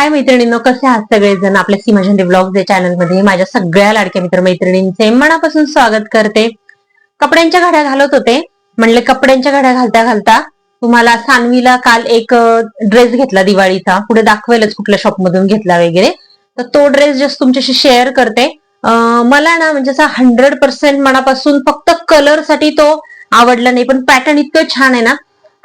हाय मैत्रिणींनो कसे आहात सगळेजण? आपल्या सीमा ब्लॉग या चॅनलमध्ये माझ्या सगळ्या लाडक्या मित्र मैत्रिणींचे मनापासून स्वागत करते. कपड्यांच्या घड्या घालत होते. म्हणले कपड्यांच्या घड्या घालता घालता तुम्हाला सानवीला काल एक ड्रेस घेतला दिवाळीचा. पुढे दाखवेलच कुठल्या शॉप मधून घेतला वगैरे. तर तो ड्रेस जस्ट तुमच्याशी शेअर करते. मला ना म्हणजे असा हंड्रेड पर्सेंट मनापासून फक्त कलरसाठी तो आवडला नाही पण पॅटर्न इतकं छान आहे ना.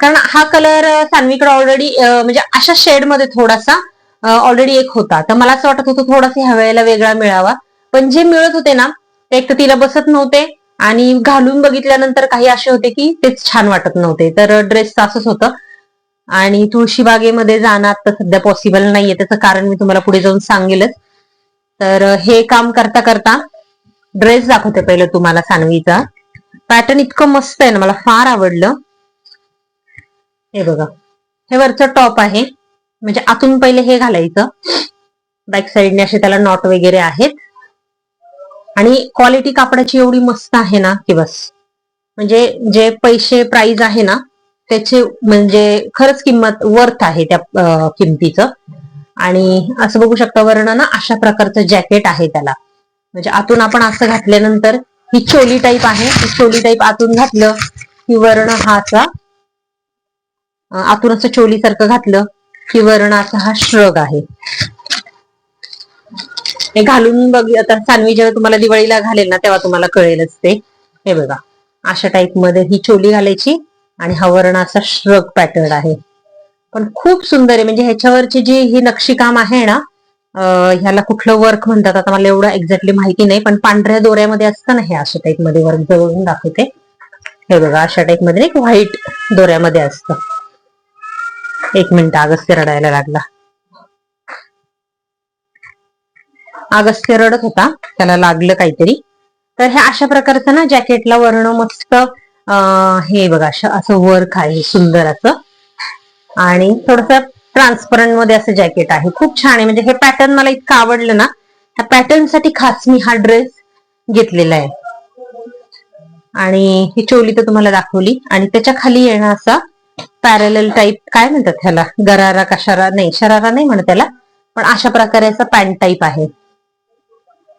कारण हा कलर सानवीकडे ऑलरेडी म्हणजे अशा शेडमध्ये थोडासा ऑलरेडी एक होता. तर मला असं वाटत होतं थोडासा ह्या वेळेला वेगळा मिळावा. पण जे मिळत होते ना ते एक तर तिला बसत नव्हते आणि घालून बघितल्यानंतर काही असे होते की तेच छान वाटत नव्हते. तर ड्रेस असंच होतं. आणि तुळशीबागेमध्ये जाणं आता सध्या पॉसिबल नाहीये. त्याचं कारण मी तुम्हाला पुढे जाऊन सांगेलच. तर हे काम करता करता ड्रेस दाखवते पहिलं तुम्हाला सानवीचा. पॅटर्न इतकं मस्त आहे ना मला फार आवडलं. हे बघा. हे वरचं टॉप आहे. म्हणजे आतून पहिले हे घालायचं. बॅक साईडने असे त्याला नॉट वगैरे आहेत. आणि क्वालिटी कापडाची एवढी मस्त आहे ना की बस. म्हणजे जे पैसे प्राइस आहे ना त्याचे म्हणजे खरंच किंमत वर्थ आहे त्या किमतीचं. आणि असं बघू शकता वर्ण ना अशा प्रकारचं जॅकेट आहे त्याला. म्हणजे आतून आपण असं घातल्यानंतर ही चोली टाईप आहे. ही चोली टाईप आतून घातलं की वर्ण हा असा आतून असं चोली सारखं घातलं. की वर्णाचा हा श्रग आहे. हे घालून बघ आता सानवी जेव्हा तुम्हाला दिवाळीला घालेल ना तेव्हा तुम्हाला कळेलच ते. हे बघा अशा टाईपमध्ये ही चोली घालायची आणि हा वर्णाचा श्रग पॅटर्न आहे. पण खूप सुंदर आहे म्हणजे ह्याच्यावरची जी ही नक्षीकाम आहे ना ह्याला कुठलं वर्क म्हणतात आता मला एवढं एक्झॅक्टली माहिती नाही पण पांढऱ्या दोऱ्यामध्ये असतं ना हे अशा टाईपमध्ये वर्क जवळून दाखवते. हे बघा अशा टाईपमध्ये एक व्हाईट दोऱ्यामध्ये असतं. एक मिनिट अगस्त्य रडायला लागला. अगस्त्य रडत होता त्याला लागलं काहीतरी. तर हे अशा प्रकारचं ना जॅकेटला वर्ण मस्त अं, हे बघा असं असं वर्क आहे सुंदर असं. आणि थोडस ट्रान्सपरंटमध्ये असं जॅकेट आहे. खूप छान आहे. म्हणजे हे पॅटर्न मला इतकं आवडलं ना ह्या पॅटर्नसाठी खास मी हा ड्रेस घेतलेला आहे. आणि ही चोली तर तुम्हाला दाखवली. आणि त्याच्याखाली येणं असा पॅरेल टाईप काय म्हणतात त्याला गरारा का शरारा नाही शरारा नाही म्हणत त्याला पण अशा प्रकारे असं पॅन्ट टाईप आहे.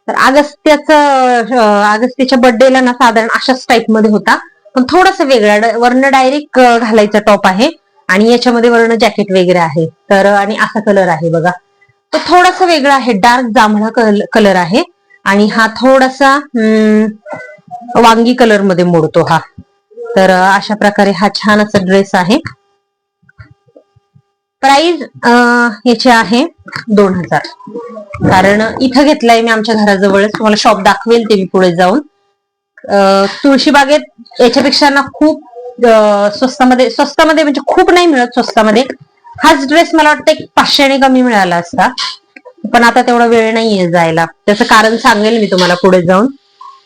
तर अगस्त्याचं अगस्त्याच्या बर्थडेला ना साधारण अशाच टाईपमध्ये होता. पण थोडासा वेगळा वर्ण डायरेक्ट घालायचा टॉप आहे. आणि याच्यामध्ये वर्ण जॅकेट वगैरे आहे. तर आणि असा कलर आहे बघा. तो थोडासा वेगळा आहे. डार्क जांभळा कलर आहे. आणि हा थोडासा वांगी कलरमध्ये मोडतो हा. तर अशा प्रकारे हा छान असा ड्रेस आहे. प्राइस याचे आहे दोन हजार. कारण इथं घेतलाय मी आमच्या घराजवळच. तुम्हाला शॉप दाखवेल ते मी पुढे जाऊन. तुळशीबागेत याच्यापेक्षा ना खूप स्वस्तामध्ये स्वस्तामध्ये म्हणजे खूप नाही मिळत स्वस्तामध्ये. हाच ड्रेस मला वाटतं एक पाचशेने कमी मिळाला असता. पण आता तेवढा वेळ नाहीये जायला. त्याचं कारण सांगेल मी तुम्हाला पुढे जाऊन.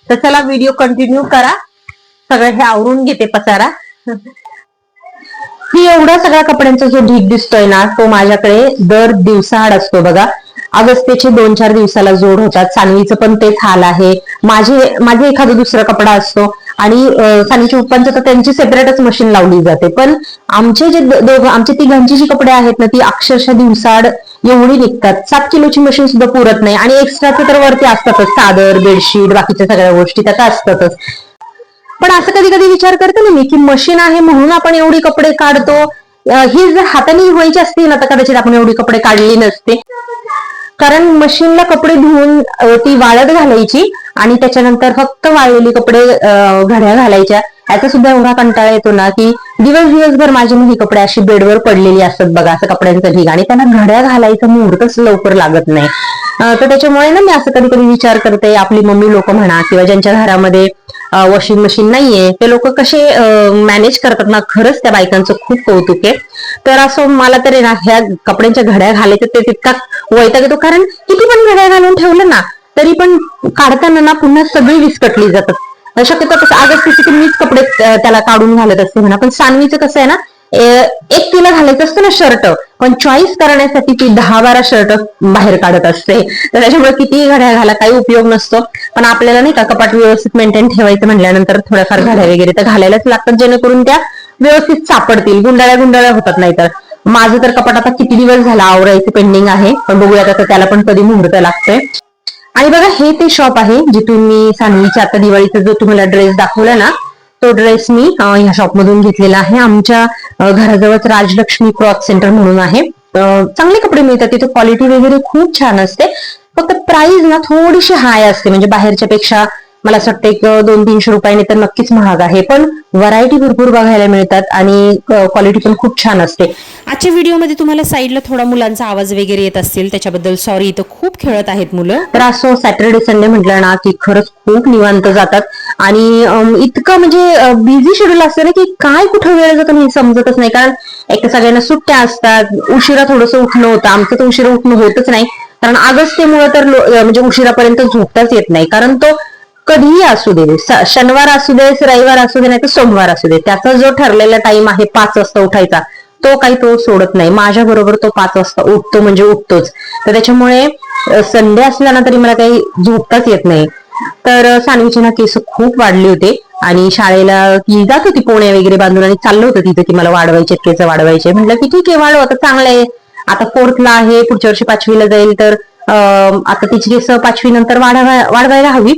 तर चला व्हिडिओ कंटिन्यू करा. सगळं हे आवरून घेते पसारा. ही एवढा सगळ्या कपड्यांचा जो ढीग दिसतोय ना तो माझ्याकडे दर दिवसाआड असतो बघा. अगस्त्याचे दोन चार दिवसाला जोड होतात सानवीचं पण तेच हाल आहे. माझे माझे एखादा दुसरा कपडा असतो. आणि अं, सानवीच्या तर त्यांची सेपरेटच मशीन लावली जाते. पण आमचे जे दोघं आमचे तिघांची जी कपडे आहेत ना ती अक्षरशः दिवसाआड एवढी निघतात. सात किलोची मशीन सुद्धा पुरत नाही. आणि एक्स्ट्राचं तर वरती असतातच. चादर बेडशीट बाकीच्या सगळ्या गोष्टी त्यात असतातच. पण असं कधी कधी विचार करते ना मी की मशीन आहे म्हणून आपण एवढी कपडे काढतो. ही जर हाताने व्हायची असती ना तर कदाचित आपण एवढी कपडे काढली नसते. कारण मशीनला कपडे धुवून ती वाळत घालायची आणि त्याच्यानंतर फक्त वाळलेली कपडे घड्या घालायच्या. याचा सुद्धा एवढा कंटाळा येतो ना की दिवस दिवसभर माझी ही कपडे अशी बेडवर पडलेली असतात बघा असं कपड्यांचं ठिकाणी. आणि त्यांना घड्या घालायचं मुहूर्तच लवकर लागत नाही. तर त्याच्यामुळे ना मी असं कधी कधी विचार करते आपली मम्मी लोक म्हणा किंवा ज्यांच्या घरामध्ये वॉशिंग मशीन नाहीये ते लोक कसे मॅनेज करतात ना खरंच त्या बायकांचं खूप कौतुक आहे. तर असं मला तर आहे ना ह्या कपड्यांच्या घड्या घालायचं ते तितका वैताग येतो. कारण किती पण घड्या घालून ठेवलं ना तरी पण काढताना ना पुन्हा सगळी विस्कटली जातात. शक्यतो कसं आगस्तीचे मीच कपडे त्याला काढून घालत असते म्हणा. पण सानवीचं कसं आहे ना एक तिला घालायचं असतं ना शर्ट पण चॉईस करण्यासाठी ती दहा बारा शर्ट बाहेर काढत असते. तर त्याच्यामुळे कितीही घड्या घाला काही उपयोग नसतो. पण आपल्याला नाही का कपाट व्यवस्थित मेंटेन ठेवायचं म्हटल्यानंतर थोड्याफार घड्या वगैरे तर घालायलाच लागतात जेणेकरून त्या व्यवस्थित सापडतील. गुंडाळ्या गुंडाळ्या होतात नाहीतर माझं तर कपाट आता किती दिवस झाला आवरायचं पेंडिंग आहे पण बघूयात आता त्याला पण कधी मुहूर्त लागतोय आणि बघा हे ते शॉप आहे जिथून मी सांगलीच्या आता दिवाळीचा जो तुम्हाला ड्रेस दाखवला ना तो ड्रेस मी ह्या शॉप मधून घेतलेला आहे. आमच्या अं, घराजवळच राजलक्ष्मी क्लॉथ सेंटर म्हणून आहे. चांगले कपडे मिळतात. तिथे क्वालिटी वगैरे खूप छान असते. फक्त प्राइस ना थोडीशी हाय असते. म्हणजे बाहेरच्या पेक्षा मला असं वाटतं एक दोन तीनशे रुपयाने तर नक्कीच महाग आहे. पण व्हरायटी भरपूर बघायला मिळतात आणि क्वालिटी पण खूप छान असते. आजच्या व्हिडिओमध्ये तुम्हाला साईडला थोडा मुलांचा आवाज वगैरे येत असतील. त्याच्याबद्दल सॉरी इथं खूप खेळत आहेत मुलं. तर असं सॅटर्डे संडे म्हटलं ना की खरंच खूप निवांत जातात. आणि इतकं म्हणजे बिझी शेड्यूल असतं ना की काय कुठं वेळ जातो हे समजतच नाही. कारण एक तर सगळ्यांना सुट्ट्या असतात उशिरा थोडंसं उठणं होतं. आमचं तर उशिरा उठणं होतच नाही. कारण अगस्त्यमुळे तर म्हणजे उशिरापर्यंत झोपताच येत नाही. कारण तो कधीही असू दे शनिवार असू दे रविवार असू दे नाही तर सोमवार असू दे त्याचा जो ठरलेला टाइम आहे पाच वाजता उठायचा तो काही तो सोडत नाही. माझ्या बरोबर तो पाच वाजता उठतो म्हणजे उठतोच. तर त्याच्यामुळे संडे असला ना तरी मला काही झोपताच येत नाही. तर अ, सानवीचे ना केस खूप वाढले होते आणि शाळेला ती जात होती पोण्या वगैरे बांधून आणि चाललं होतं तिथं की मला वाढवायचे केस वाढवायचे म्हटलं की ठीक आहे वाढव आता चांगलं आहे. आता फोर्थला आहे पुढच्या वर्षी पाचवीला जाईल तर आता तिची केस पाचवी नंतर वाढवा वाढवायला हवी.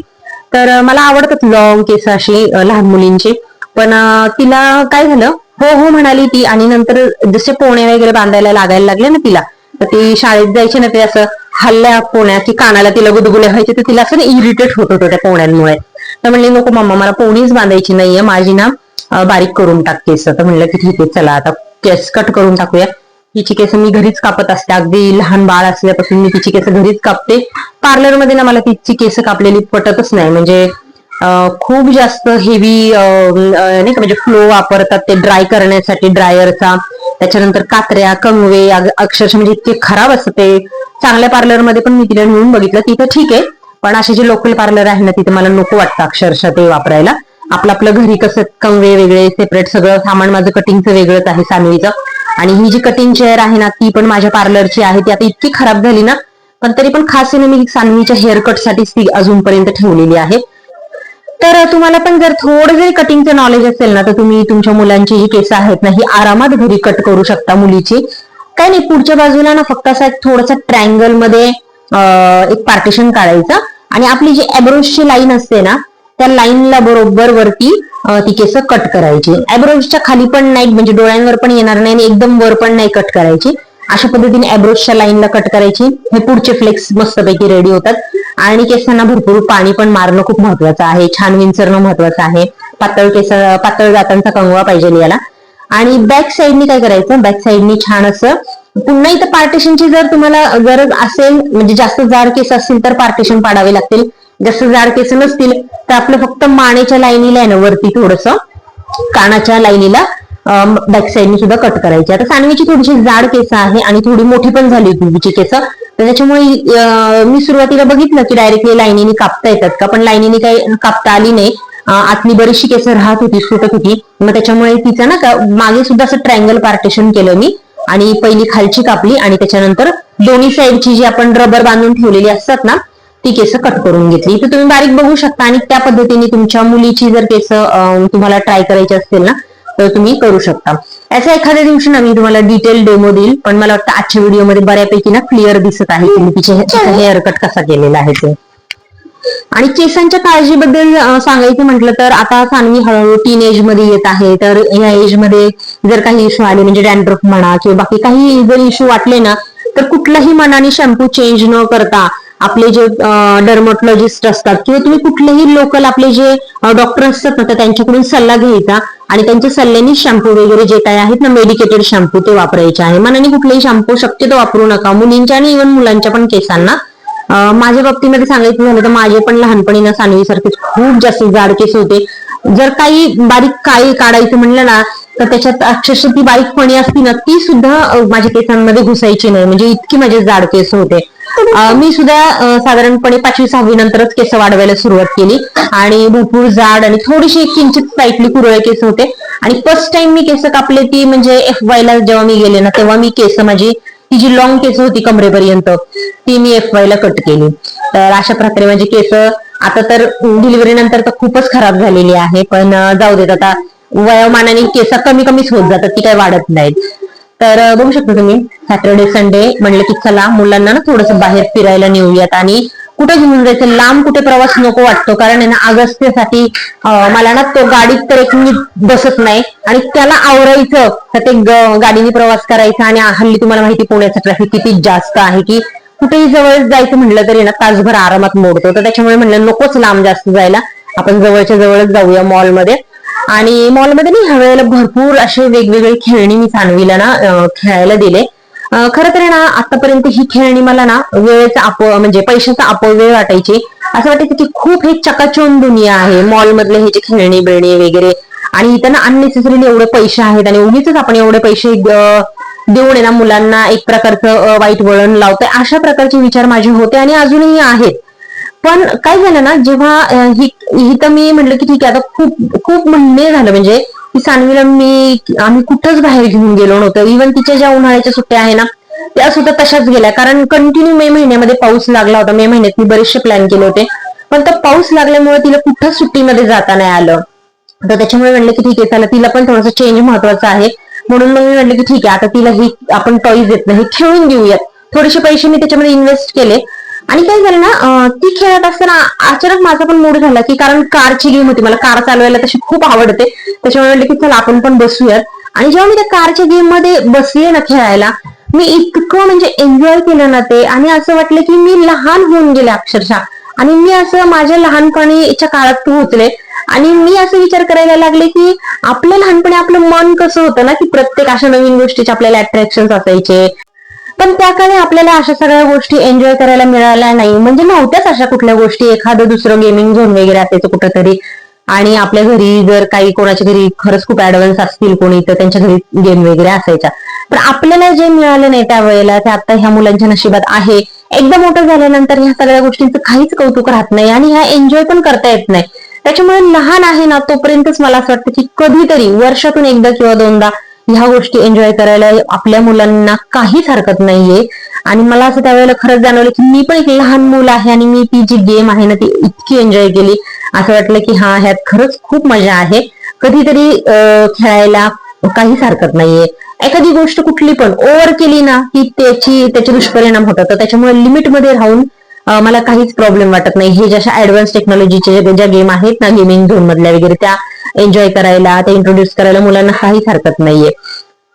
तर मला आवडतात लॉंग केस अशी लहान मुलींची. पण तिला काय झालं हो हो म्हणाली ती आणि नंतर जसे पोणे वगैरे बांधायला लागायला लागले ना तिला तर ती शाळेत जायची ना ते असं हल्ल्या पोण्या की कानाला तिला गुदगुल्या व्हायचे तर तिला असं इरिटेट होत होतं त्या पोण्यांमुळे. तर म्हणले नको मम्मा मला पोणीच बांधायची नाहीये माझी ना बारीक करून टाक केस. तर म्हणलं की ठीक आहे चला आता केस कट करून टाकूया. तिची केस मी घरीच कापत असते. अगदी लहान बाळ असल्यापासून मी तिची केस घरीच कापते. पार्लरमध्ये ना मला तिची केस कापलेली पटतच नाही. म्हणजे खूप जास्त हेवी नाही का म्हणजे फ्लो वापरतात ते ड्राय करण्यासाठी ड्रायरचा त्याच्यानंतर कात्र्या कंगवे अक्षरशः म्हणजे इतके खराब असतं ते. चांगल्या पार्लरमध्ये पण मी तिला नेऊन बघितलं. तिथं ठीक आहे पण असे जे लोकल पार्लर आहे ना तिथे मला नको वाटतं अक्षरशः ते वापरायला. आपलं आपलं घरी कसं कंगवे वेगळे सेपरेट सगळं सामान माझं कटिंगचं वेगळंच आहे सानवीचं. आणि ही जी कटिंग चेअर आहे ना ती पण माझ्या पार्लरची आहे. ती आता इतकी खराब झाली ना पण तरी पण खास आहे ना मी सानवीच्या हेअर ती अजूनपर्यंत ठेवलेली आहे. तर तुम्हाला पण जर थोडं जरी कटिंगचं नॉलेज असेल ना तर तुम्ही तुमच्या मुलांची जी केस आहेत ना ही आरामात घरी कट करू शकता मुलीची. काय नाही पुढच्या बाजूला ना फक्त असा थोडासा ट्रायंगलमध्ये एक पार्टिशन काढायचं. आणि आपली जी एब्रोजची लाईन असते ना त्या लाईनला बरोबर वरती ती केस कट करायची. एब्रोजच्या खाली पण नाही म्हणजे डोळ्यांवर पण येणार नाही आणि एकदम वर पण नाही कट करायची. अशा पद्धतीने ॲब्रोजच्या लाईनला कट करायची. हे पुढचे फ्लेक्स मस्तपैकी रेडी होतात. आणि केसांना भरपूर पाणी पण मारणं खूप महत्वाचं आहे. छान विंचरणं महत्वाचं आहे. पातळ केस पातळ जातांचा कंगवा पाहिजे याला. आणि बॅक साईडनी काय करायचं? बॅक साईडनी छान असं पुन्हा इथं पार्टेशनची जर तुम्हाला गरज असेल म्हणजे जास्त जाड केस असतील तर पार्टेशन पाडावे लागतील. जास्त जाड केस नसतील तर आपलं फक्त मानेच्या लाईनीला आहे ना वरती थोडस. कानाच्या लाईनीला बॅक साईडने सुद्धा कट करायची. आता सानवीची थोडीशी जाड केस आहे आणि थोडी मोठी पण झाली होती केस. तर त्याच्यामुळे मी सुरुवातीला बघितलं की डायरेक्टली लाईनीने कापता येतात का? पण लाईनीने काही कापता आली नाही. आतली बरीचशी केस राहत होती सुटत होती. मग त्याच्यामुळे तिचं ना का- मागे सुद्धा असं ट्रायंगल पार्टेशन केलं मी. आणि पहिली खालची कापली आणि त्याच्यानंतर दोन्ही साईडची जी आपण रबर बांधून ठेवलेली असतात ना ती केस कट करून घेतली. तर तुम्ही बारीक बघू शकता आणि त्या पद्धतीने तुमच्या मुलीची जर केस तुम्हाला ट्राय करायची असतील ना तर तुम्ही करू शकता. याचा एखाद्या दिवशी ना मी तुम्हाला डिटेल डेमो देईल पण मला वाटतं आजच्या व्हिडिओमध्ये बऱ्यापैकी ना क्लिअर दिसत आहे की तिचे हेअर कट कसा केलेला आहे ते. आणि केसांच्या काळजीबद्दल सांगायचं म्हटलं तर आता सानवी हळूहळू टीन एजमध्ये येत आहे. तर या एजमध्ये जर काही इश्यू आले म्हणजे डॅन्ड्रफ म्हणा किंवा बाकी काही जर इश्यू वाटले ना तर कुठलाही मनाने शॅम्पू चेंज न करता आपले जे डर्मोटॉलॉजिस्ट असतात किंवा तुम्ही कुठलेही लोकल आपले जे डॉक्टर असतात ना तर त्यांच्याकडून सल्ला घ्यायचा आणि त्यांच्या सल्ल्याने शॅम्पू वगैरे जे काय आहेत ना मेडिकेटेड शॅम्पू ते वापरायचे आहे. मनाने कुठलेही शॅम्पू शक्यतो वापरू नका. मुलींच्या आणि इव्हन मुलांच्या पण केसांना माझ्या बाबतीमध्ये सांगायचं झालं तर माझे पण लहानपणी ना सानवीसारखे खूप जास्त जाड केस होते. जर काही बारीक काळी काढायचं म्हणलं ना तर त्याच्यात अक्षरशः ती बारीक फणी असती ना ती सुद्धा माझ्या केसांमध्ये घुसायची नाही. म्हणजे इतकी माझे जाड केस होते. मी सुद्धा साधारणपणे पाचवी सहावी नंतरच केस वाढवायला सुरुवात केली. आणि भरपूर जाड आणि थोडीशी किंचित टाईटली कुरळे केस होते. आणि फर्स्ट टाइम मी केस कापले ती म्हणजे एफ वाय ला जेव्हा मी गेले ना तेव्हा मी केस माझी ती जी लॉंग केस होती कमरेपर्यंत ती मी एफ वाय ला कट केली. तर अशा प्रकारे माझी केस आता तर डिलिव्हरी नंतर तर खूपच खराब झालेली आहे पण जाऊ देत आता वयोमानाने केस कमी कमीच होत जातात ती काही वाढत नाहीत. तर बघू शकता तुम्ही सॅटर्डे संडे म्हणलं की चला मुलांना ना थोडस बाहेर फिरायला नेऊयात. आणि कुठे घेऊन जायचं? लांब कुठे प्रवास नको वाटतो. कारण आहे ना अगस्त्यसाठी मला ना तो गाडीत तर एक मी बसत नाही. आणि त्याला आवरायचं. तर ते गाडीने प्रवास करायचा आणि हल्ली तुम्हाला माहिती पुण्याचं ट्रॅफिक किती जास्त आहे की कुठेही जवळ जायचं म्हटलं तरी ना तासभर आरामात मोडतो. तर त्याच्यामुळे म्हणलं नकोच लांब जास्त जायला. आपण जवळच्या जवळच जाऊया मॉलमध्ये आणि मॉलमध्ये नाही ह्या वेळेला भरपूर असे वेगवेगळे खेळणी मी सानवीला ना खेळायला दिले. खर खरं तर ना आतापर्यंत ही खेळणी मला ना वेळेचा अप म्हणजे पैशाचा अपव्यय वाटायची. असं वाटायचं की खूप हे चकाचोन दुनिया आहे. मॉल मधले हे जे खेळणी बिळणी वगैरे आणि इथं ना अननेसेसरीली एवढे पैसे आहेत आणि उगीच आपण एवढे पैसे देऊन ना मुलांना एक प्रकारचं वाईट वळण लावतोय. अशा प्रकारचे विचार माझे होते आणि अजूनही आहेत. पण काय झालं ना जेव्हा ही तर मी म्हटलं की ठीक आहे आता खूप खूप महिने झालं. म्हणजे की सानवीला मी आम्ही कुठंच बाहेर घेऊन गेलो नव्हतो. इव्हन तिच्या ज्या उन्हाळ्याच्या सुट्ट्या आहे ना त्या सुद्धा तशाच गेल्या. कारण कंटिन्यू मे महिन्यामध्ये पाऊस लागला होता. मे महिन्यात मी बरेचसे प्लॅन केले होते. पण तर पाऊस लागल्यामुळे तिला कुठंच सुट्टीमध्ये जाता नाही आलं. तर त्याच्यामुळे म्हणलं की ठीक आहे चला तिला पण थोडंसं चेंज महत्वाचं आहे. म्हणून मग मी म्हणलं की ठीक आहे आता तिला हे आपण टॉईज देत नाही हे खेळून घेऊयात. थोडेसे पैसे मी त्याच्यामध्ये इन्व्हेस्ट केले. आणि काय झालं ना ती खेळत असताना अचानक माझा पण मूड झाला की कारण कारची गेम होती मला कार चालवायला तशी खूप आवडते. त्याच्यामुळे म्हणलं की चला आपण पण बसूयात. आणि जेव्हा मी त्या कारच्या गेममध्ये बसले ना खेळायला मी इतकं म्हणजे एन्जॉय केलं ना ते आणि असं वाटलं की मी लहान होऊन गेले अक्षरशः. आणि मी असं माझ्या लहानपणीच्या काळात पोहोचले आणि मी असं विचार करायला लागले की आपलं लहानपणी आपलं मन कसं होतं ना की प्रत्येक अशा नवीन गोष्टीचे आपल्याला अट्रॅक्शन असायचे. पण त्या काळी आपल्याला अशा सगळ्या गोष्टी एन्जॉय करायला मिळाल्या नाही. म्हणजे नव्हत्याच अशा कुठल्या गोष्टी एखादं दुसरं गेमिंग झोन वगैरे असायचं कुठंतरी. आणि आपल्या घरी जर काही कोणाच्या घरी खरंच खूप ऍडव्हान्स असतील कोणी तर त्यांच्या घरी गेम वगैरे असायच्या. पण आपल्याला जे मिळालं नाही त्यावेळेला ते आता ह्या मुलांच्या नशिबात आहे. एकदा मोठं झाल्यानंतर ह्या सगळ्या गोष्टींचं काहीच कौतुक राहत नाही आणि ह्या एन्जॉय पण करता येत नाही. त्याच्यामुळे लहान आहे ना तोपर्यंतच मला असं वाटतं की कधीतरी वर्षातून एकदा किंवा दोनदा ह्या गोष्टी एन्जॉय करायला आपल्या मुलांना काहीच हरकत नाहीये. आणि मला असं त्यावेळेला खरंच जाणवलं की मी पण एक लहान मुलं आहे आणि मी ती जी गेम आहे ना ती इतकी एन्जॉय केली. असं वाटलं की हा ह्यात खरंच खूप मजा आहे. कधीतरी खेळायला काहीच हरकत नाहीये. एखादी गोष्ट कुठली पण ओव्हर केली ना की त्याची त्याचे दुष्परिणाम होतात. तर त्याच्यामुळे लिमिटमध्ये राहून मला काहीच प्रॉब्लेम वाटत नाही. हे जशा ऍडव्हान्स टेक्नॉलॉजीच्या ज्या गेम आहेत ना गेमिंग झोन मधल्या वगैरे त्या एन्जॉय करायला ते इंट्रोड्यूस करायला मुलांना काहीच हरकत नाहीये.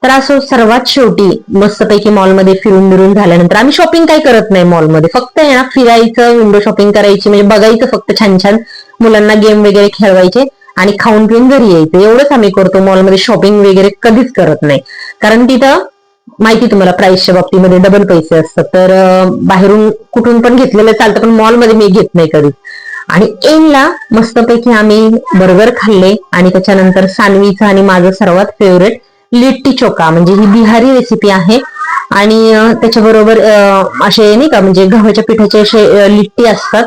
तर असं सर्वात शेवटी मस्तपैकी मॉलमध्ये फिरून बिरून झाल्यानंतर आम्ही शॉपिंग काही करत नाही मॉलमध्ये फक्त ना फिरायचं विंडो शॉपिंग करायची म्हणजे बघायचं फक्त छान छान मुलांना गेम वगैरे खेळवायचे आणि खाऊन पिऊन घरी यायचं. एवढंच आम्ही करतो मॉलमध्ये शॉपिंग वगैरे कधीच करत नाही. कारण तिथं माहिती तुम्हाला प्राइसच्या बाबतीमध्ये डबल पैसे असतात. तर बाहेरून कुठून पण घेतलेलं चालतं पण मॉलमध्ये मी घेत नाही कधी आणि एनला मस्तपैकी आम्ही बर्गर खाल्ले आणि त्याच्यानंतर सानवीचं आणि माझं सर्वात फेवरेट लिट्टी चोका म्हणजे ही बिहारी रेसिपी आहे. आणि त्याच्याबरोबर असे नाही का म्हणजे गव्हाच्या पिठाचे असे लिट्टी असतात.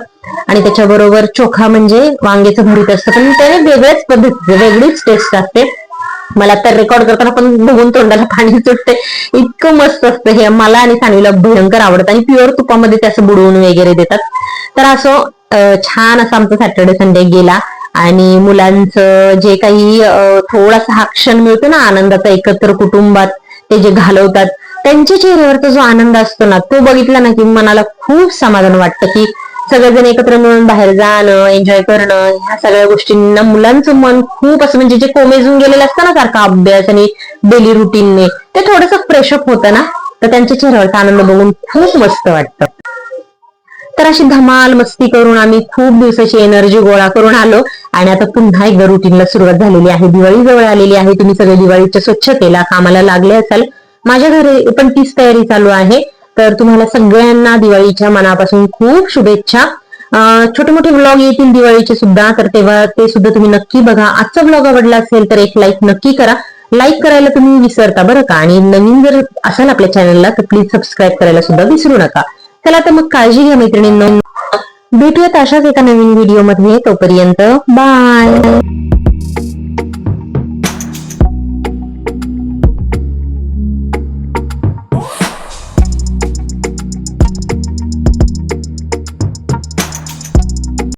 आणि त्याच्याबरोबर चोखा म्हणजे वांग्याचं भरीत असतं. पण त्याने वेगळ्याच पद्धतीचे वेगळीच टेस्ट असते. मला तर रेकॉर्ड करताना पण बघून तोंडाला पाणी सुटते इतकं मस्त असतं हे. मला आणि सानवीला भयंकर आवडतं. आणि प्युअर तुपामध्ये त्याचं असं बुडवून वगैरे देतात. तर असं छान असा आमचा सॅटर्डे संडे गेला. आणि मुलांचं जे काही थोडासा हा क्षण मिळतो ना आनंदाचा एकत्र कुटुंबात ते जे घालवतात त्यांच्या चेहऱ्यावरचा जो आनंद असतो ना तो बघितला ना की मनाला खूप समाधान वाटतं की सगळेजण एकत्र मिळून बाहेर जाणं एन्जॉय करणं ह्या सगळ्या गोष्टींना मुलांचं मन खूप असं म्हणजे जे कोमेजून गेलेलं असतं ना सारखा अभ्यास आणि डेली रुटीनने ते थोडंसं फ्रेशअप होतं ना तर त्यांच्या चेहऱ्यावरचा आनंद बघून खूप मस्त वाटतं. तर अशी धमाल मस्ती करून आम्ही खूप दिवसाची एनर्जी गोळा करून आलो. आणि आता पुन्हा एकदा रुटीनला सुरुवात झालेली आहे. दिवाळी जवळ आलेली आहे. तुम्ही सगळे दिवाळीच्या स्वच्छतेला कामाला लागले असाल. माझ्या घरी पण तीच तयारी चालू आहे. तर तुम्हाला सगळ्यांना दिवाळीच्या मनापासून खूप शुभेच्छा. छोटे मोठे ब्लॉग येतील दिवाळीचे सुद्धा. तर तेव्हा ते सुद्धा तुम्ही नक्की बघा. आजचा ब्लॉग आवडला असेल तर एक लाईक नक्की करा. लाईक करायला तुम्ही विसरता बरं का? आणि नवीन जर असाल आपल्या चॅनलला तर प्लीज सबस्क्राईब करायला सुद्धा विसरू नका. चला तर मग काळजी घ्या मैत्रिणींनो. भेटूयात अशाच एका नवीन व्हिडिओमध्ये. तोपर्यंत बाय